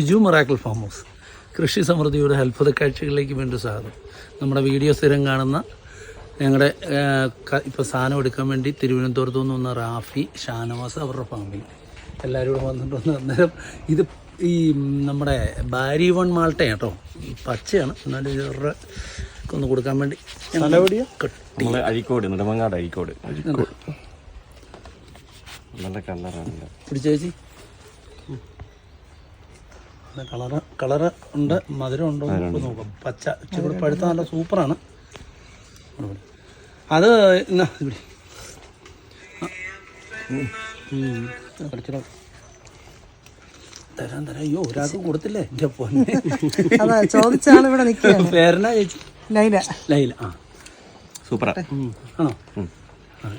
Biju Marakkal farm house. കൃഷി സമൃദ്ധിയുടെ അത്ഭുത കാഴ്ചകളിലേക്ക് വേണ്ടി സ്വാഗതം. നമ്മുടെ വീഡിയോ സ്ഥിരം കാണുന്ന ഞങ്ങളുടെ ഇപ്പോൾ സാധനം എടുക്കാൻ വേണ്ടി തിരുവനന്തപുരത്ത് നിന്ന് വന്ന റാഫി ഷാനവാസ് അവരുടെ ഫാമിൽ എല്ലാവരും കൂടെ വന്നിട്ടുണ്ട് അന്നേരം ഇത് ഈ നമ്മുടെ ബാരി വൺ മാൾട്ട കേട്ടോ. ഈ പച്ചയാണ്. എന്നാലും ഇവരുടെ ഒന്ന് കൊടുക്കാൻ വേണ്ടി അഴീക്കോട് നെടുമങ്ങാട് അഴിക്കോട് നല്ല കളറാണ് പിടിച്ചേച്ചി? കളറ് കളറ് ഉണ്ട് മധുരം ഉണ്ടോ എന്ന് നമുക്ക് നോക്കാം. പച്ച ഇച്ചിരി കൂടെ പഴുത്ത നല്ല സൂപ്പറാണ്. അത് എന്നാ ഇവിടെ. ഉം. തരാൻ തരാം അയ്യോ ഒരാൾക്ക് കൊടുത്തില്ലേ? എന്റെ പൊന്നെ. അതാ ചോദിച്ചാണ് ഇവിടെ നിൽക്കുകയാണ്. പേരനാ ചേച്ചി? ലൈല. ലൈല ആ. സൂപ്പറാ. ആണോ?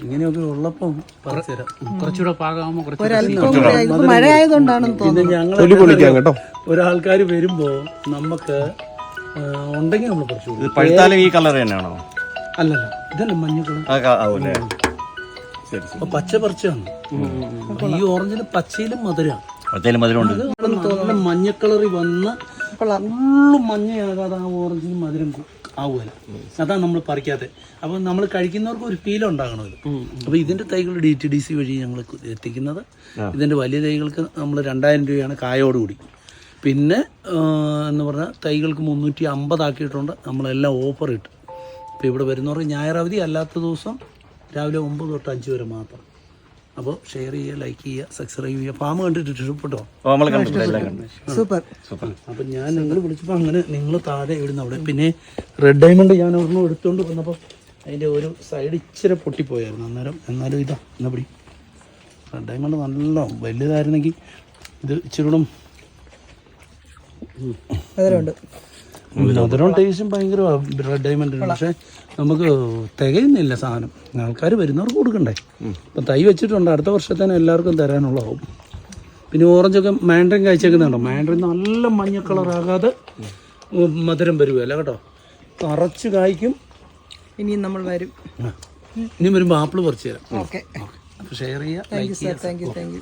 ഇങ്ങനെയൊക്കെ ഉള്ളപ്പം കുറച്ചുകൂടെ പാകാകുമ്പോൾ കുറച്ച് മഴ ആയതുകൊണ്ടാണെന്ന് തോന്നുന്നു. ഞങ്ങൾ ഒരാൾക്കാർ വരുമ്പോ നമുക്ക് ഉണ്ടെങ്കിൽ നമ്മൾ കുറച്ച് ഇത് കൊടുക്കും. പഴുത്താലും ഈ കളർ തന്നെയാണോ? അല്ലല്ല ഇതല്ല മഞ്ഞ കളർ ക- ശരി ശരി. അപ്പൊ പച്ച പറിച്ചാണ്. ഈ ഓറഞ്ചിന് പച്ചയിലും മധുരമാണ് മധുരമുണ്ട്. നല്ല മഞ്ഞക്കളറിൽ വന്ന് ഫുള്ള് മഞ്ഞയാകാതെ ആ ഓറഞ്ചിന് മധുരം ആവുകയല്ല. ആവുമല്ല അതാണ് നമ്മൾ പറിക്കാത്തത് അപ്പൊ നമ്മൾ കഴിക്കുന്നവർക്ക് ഒരു ഫീൽ ഉണ്ടാകണം ഇത് അപ്പൊ ഇതിന്റെ തൈകൾ ഡി ടി ഡി സി വഴി ഞങ്ങൾ എത്തിക്കുന്നത്. ഇതിന്റെ വലിയ തൈകൾക്ക് നമ്മൾ രണ്ടായിരം രൂപയാണ് കായോടുകൂടി. പിന്നെ എന്ന് പറഞ്ഞാൽ തൈകൾക്ക് മുന്നൂറ്റി അമ്പതാക്കിയിട്ടുണ്ട് നമ്മളെല്ലാം ഓഫർ ഇട്ട് ഇപ്പോൾ ഇവിടെ വരുന്നവർക്ക് ഞായറാവധി അല്ലാത്ത ദിവസം രാവിലെ ഒമ്പത് തൊട്ട് അഞ്ച് വരെ മാത്രം. അപ്പോൾ ഷെയർ ചെയ്യുക ലൈക്ക് ചെയ്യുക സബ്സ്ക്രൈബ് ചെയ്യുക. ഫാം കണ്ടിട്ട് ഇഷ്ടപ്പെട്ടോ? ഓ നമ്മൾ കണ്ടിട്ടില്ല എല്ലാം കണ്ടു സൂപ്പർ. സൂപ്പർ. അപ്പം ഞാൻ നിങ്ങൾ വിളിച്ചപ്പോൾ അങ്ങനെ നിങ്ങൾ താഴെ ഇടുന്ന അവിടെ. പിന്നെ റെഡ് ഡയമണ്ട് ഞാൻ ഒരെണ്ണം എടുത്തുകൊണ്ട് വന്നപ്പോൾ അതിന്റെ ഒരു സൈഡ് ഇച്ചിരി പൊട്ടിപ്പോയായിരുന്നു. അന്നേരം എന്നാലും ഇതാ എന്നാ പിടി. റെഡ് ഡയമണ്ട് നല്ല വലുതായിരുന്നെങ്കിൽ ഇത് ഇച്ചിരി കൂടെ മധുരമുണ്ട് മധുരവും ടേസ്റ്റും ഭയങ്കര റെഡ് ഡയമണ്ട് പക്ഷേ നമുക്ക് തികയുന്നില്ല സാധനം. ആൾക്കാർ വരുന്നവർക്ക് കൊടുക്കണ്ടേ? ഇപ്പം തൈ വെച്ചിട്ടുണ്ട്. അടുത്ത വർഷത്തേന് എല്ലാവർക്കും തരാനുള്ളതാവും. പിന്നെ ഓറഞ്ചൊക്കെ മാൻഡ്രൻ കഴിച്ചേക്കുന്നുണ്ടോ മാൻഡ്രൻ നല്ല മഞ്ഞ കളറാകാതെ മധുരം വരുമല്ല കേട്ടോ? തറച്ച് കായ്ക്കും. ഇനിയും നമ്മൾ വരും. ഇനിയും ഇനി വരുമ്പോൾ ആപ്പിൾ പറിച്ചു തരാം. ഓക്കെ. ഷെയർ ചെയ്യാം. Thank you sir thank you thank you